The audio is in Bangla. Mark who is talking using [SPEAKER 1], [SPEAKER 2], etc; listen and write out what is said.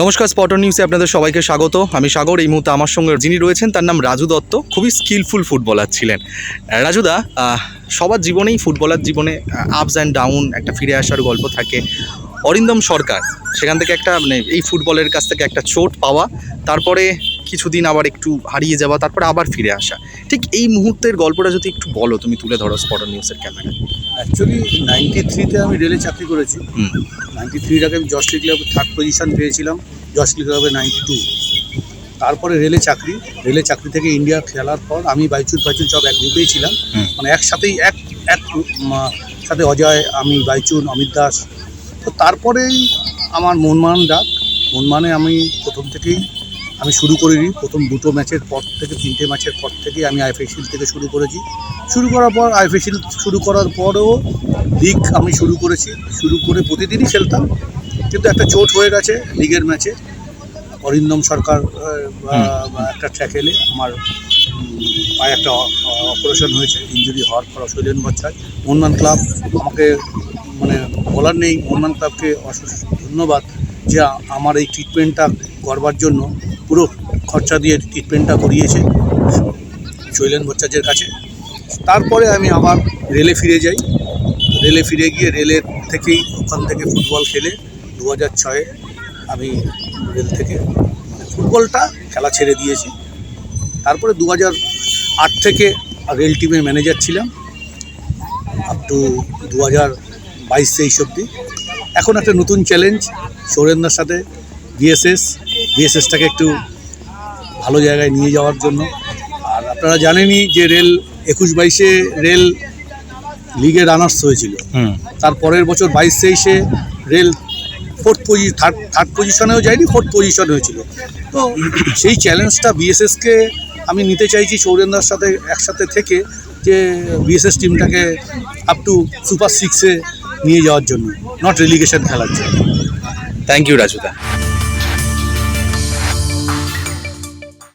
[SPEAKER 1] নমস্কার, স্পটন নিউজে আপনাদের সবাইকে স্বাগত। আমি সাগর, এই মুহূর্তে আমার সঙ্গে যিনি রয়েছেন তার নাম রাজু দত্ত। খুবই স্কিলফুল ফুটবলার ছিলেন। রাজুদা সবার জীবনেই ফুটবলার জীবনে আপস অ্যান্ড ডাউন একটা ফিরে আসার গল্প থাকে। অরিন্দম সরকার, সেখান থেকে একটা মানে এই ফুটবলের কাছ থেকে একটা চোট পাওয়া। তারপরে কিছুদিন আবার একটু হারিয়ে যাওয়া তারপরে আবার ফিরে আসা। ঠিক এই মুহূর্তের গল্পটা যদি একটু বলো তুমি তুলে ধরো স্পটন নিউজের ক্যামেরায়
[SPEAKER 2] অ্যাকচুয়ালি নাইনটি থ্রিতে আমি রেলে চাকরি করেছি। নাইনটি থ্রির আগে আমি জস্টলি ক্লাবে থার্ড পজিশন পেয়েছিলাম। জস্টলি ক্লাবে নাইনটি টু তারপরে রেলে চাকরি। রেলে চাকরি থেকে ইন্ডিয়া খেলার পর আমি বাইচুর বাইচুর সব এক গ্রুপেই ছিলাম। মানে একসাথেই এক এক সাথে অজয় আমি বাইচুন অমিত দাস। তো তারপরেই আমার মনমান ডাক। মনমানে আমি প্রথম থেকেই আমি শুরু করে করিনি। প্রথম দুটো ম্যাচের পর থেকে, তিনটে ম্যাচের পর থেকেই আমি আইএফএসিল থেকে শুরু করেছি। শুরু করার পর আইএফএসিল শুরু করার পরেও লিগ আমি শুরু করেছি। শুরু করে প্রতিদিনই খেলতাম। কিন্তু একটা চোট হয়ে গেছে লিগের ম্যাচে অরিন্দম সরকার একটা ট্র্যাকেলে আমার পায়ে একটা অপারেশন হয়েছে। ইঞ্জুরি হওয়ার পর শৈলেন বচ্চায় মোহনবান ক্লাব আমাকে মানে বলার নেই। মোহনবান ক্লাবকে অশেষ ধন্যবাদ। যে আমার এই ট্রিটমেন্টটা করবার জন্য পুরো খরচা দিয়ে ট্রিটমেন্টটা করিয়েছে শৈলেন ভট্টাচার্যের কাছে। তারপরে আমি আবার রেলে ফিরে যাই। রেলে ফিরে গিয়ে রেলের থেকেই ওখান থেকে ফুটবল খেলে দু হাজার ছয়ে আমি রেল থেকে ফুটবলটা খেলা ছেড়ে দিয়েছি। তারপরে দু হাজার আট থেকে রেল টিমের ম্যানেজার ছিলাম আপ টু দু হাজার বাইশ তেইশ অব্দি এখন একটা নতুন চ্যালেঞ্জ সৌরেন্দ্রার সাথে বিএসএস বিএসএসটাকে একটু ভালো জায়গায় নিয়ে যাওয়ার জন্য। আর আপনারা জানেনই যে রেল একুশ বাইশে রেল লিগে রানার্স হয়েছিল। তার পরের বছর বাইশ তেইশে rail fourth position third third পজিশনেও যায়নি ফোর্থ পজিশন হয়েছিল। তো সেই চ্যালেঞ্জটা বিএসএসকে আমি নিতে চাইছি সৌরেন্দ্রার সাথে একসাথে থেকে যে বিএসএস টিমটাকে আপ টু সুপার সিক্সে নিয়ে যাওয়ার জন্য নট রেলিগেশন খেলার জন্য।
[SPEAKER 1] Thank you রাজুদা।